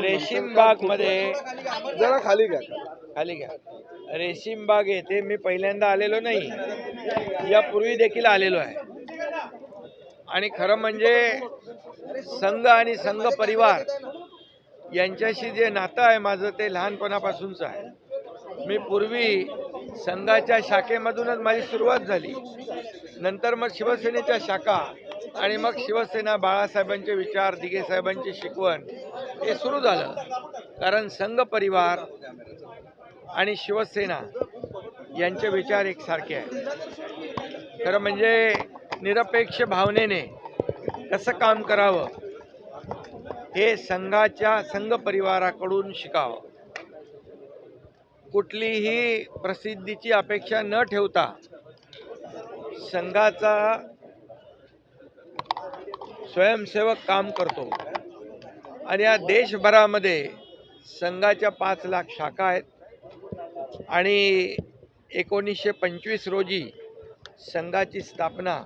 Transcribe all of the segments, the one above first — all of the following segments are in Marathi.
रेशीम बागमध्ये जरा खाली घ्या. खाली घ्या. रेशीम बाग येथे मी पहिल्यांदा आलेलो नाही. यापूर्वी देखील आलेलो आहे. आणि खरं म्हणजे संघ आणि संघ परिवार यांच्याशी जे नातं आहे माझं ते लहानपणापासूनच आहे. मी पूर्वी संघाच्या शाखेमधूनच माझी सुरुवात झाली. नंतर मग शिवसेनेच्या शाखा आणि मग शिवसेना बाळासाहेबांचे विचार दिघे साहेबांची शिकवण हे सुरू झालं. कारण संघ परिवार आणि शिवसेना यांचे विचार एकसारखे आहेत. खरं म्हणजे निरपेक्ष भावनेने कसं काम करावं हे संघाच्या संघ परिवाराकडून शिकावं. कुठलीही प्रसिद्धीची अपेक्षा न ठेवता संघाचा स्वयंसेवक काम करतो. आणि या देशभरामध्ये संघाच्या पाच लाख शाखा आहेत. आणि एकोणीसशे पंचवीस रोजी संघाची स्थापना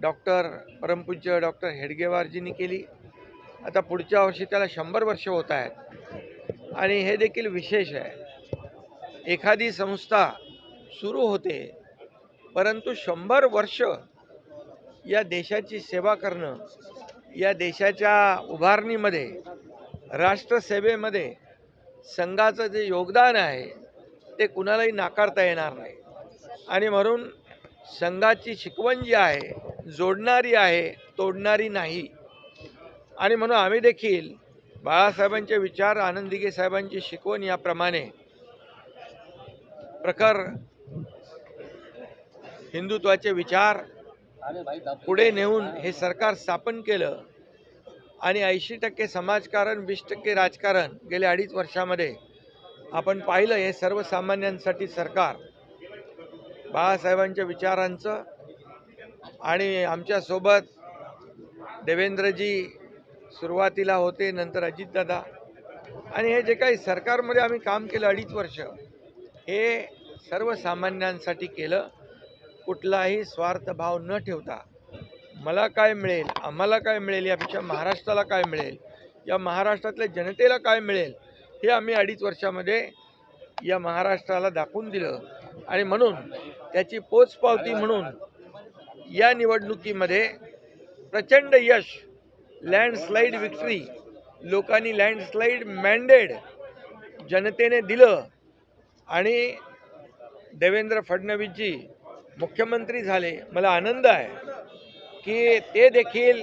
डॉक्टर परमपूज्य डॉक्टर हेडगेवारजींनी केली. आता पुढच्या वर्षी त्याला शंभर वर्ष होत आहेत. आणि हे देखील विशेष आहे. एखादी संस्था सुरू होते परंतु शंभर वर्ष या देशाची सेवा करणं या देशाच्या उभारणीमध्ये राष्ट्रसेवेमध्ये संघाचं जे योगदान आहे ते कुणालाही नाकारता येणार नाही. आणि म्हणून संघाची शिकवण जी आहे जोडणारी आहे तोडणारी नाही. आणि म्हणून आम्ही देखील बाळासाहेबांचे विचार आनंदिगे साहेबांची शिकवण याप्रमाणे प्रखर हिंदुत्वाचे विचार पुढे नेऊन हे सरकार स्थापन केलं आणि ऐंशी टक्के समाजकारण वीस टक्के राजकारण गेल्या अडीच वर्षामध्ये आपण पाहिलं हे सर्वसामान्यांसाठी सरकार. बाळासाहेबांच्या विचारांचं आणि आमच्यासोबत देवेंद्रजी सुरुवातीला होते नंतर अजितदादा. आणि हे जे काही सरकारमध्ये आम्ही काम केलं अडीच वर्ष हे सर्वसामान्यांसाठी केलं. कुठलाही स्वार्थभाव न ठेवता मला काय मिळेल आम्हाला काय मिळेल यापेक्षा महाराष्ट्राला काय मिळेल या महाराष्ट्रातल्या जनतेला काय मिळेल हे आम्ही अडीच वर्षामध्ये या महाराष्ट्राला दाखवून दिलं. आणि म्हणून त्याची पोचपावती म्हणून या निवडणुकीमध्ये प्रचंड यश लँडस्लाईड विक्ट्री लोकांनी लँडस्लाईड मॅन्डेड जनतेने दिलं. आणि देवेंद्र फडणवीसजी मुख्यमंत्री झाले. मला आनंद आहे की ते देखील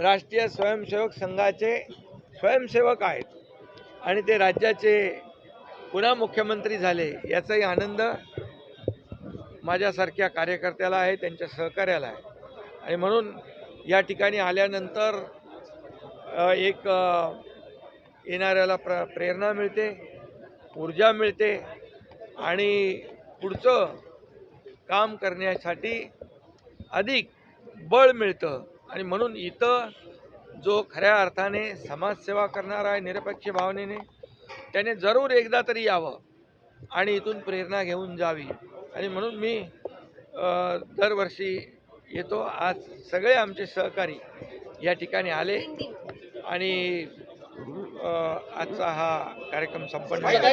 राष्ट्रीय स्वयंसेवक संघाचे स्वयंसेवक आहेत आणि ते राज्याचे पुन्हा मुख्यमंत्री झाले याचाही आनंद माझ्यासारख्या कार्यकर्त्याला आहे त्यांच्या सहकार्याला आहे. आणि म्हणून या ठिकाणी आल्यानंतर एक येणाऱ्याला प्र प्रेरणा मिळते. ऊर्जा मिळते आणि पुढचं काम करण्यासाठी अधिक बळ मिळतं. आणि म्हणून इथं जो खऱ्या अर्थाने समाजसेवा करणारा आहे निरपेक्ष भावनेने त्याने जरूर एकदा तरी यावं आणि इथून प्रेरणा घेऊन जावी. आणि म्हणून मी दरवर्षी येतो. आज सगळे आमचे सहकारी या ठिकाणी आले आणि आजचा हा कार्यक्रम संपन्न झाला.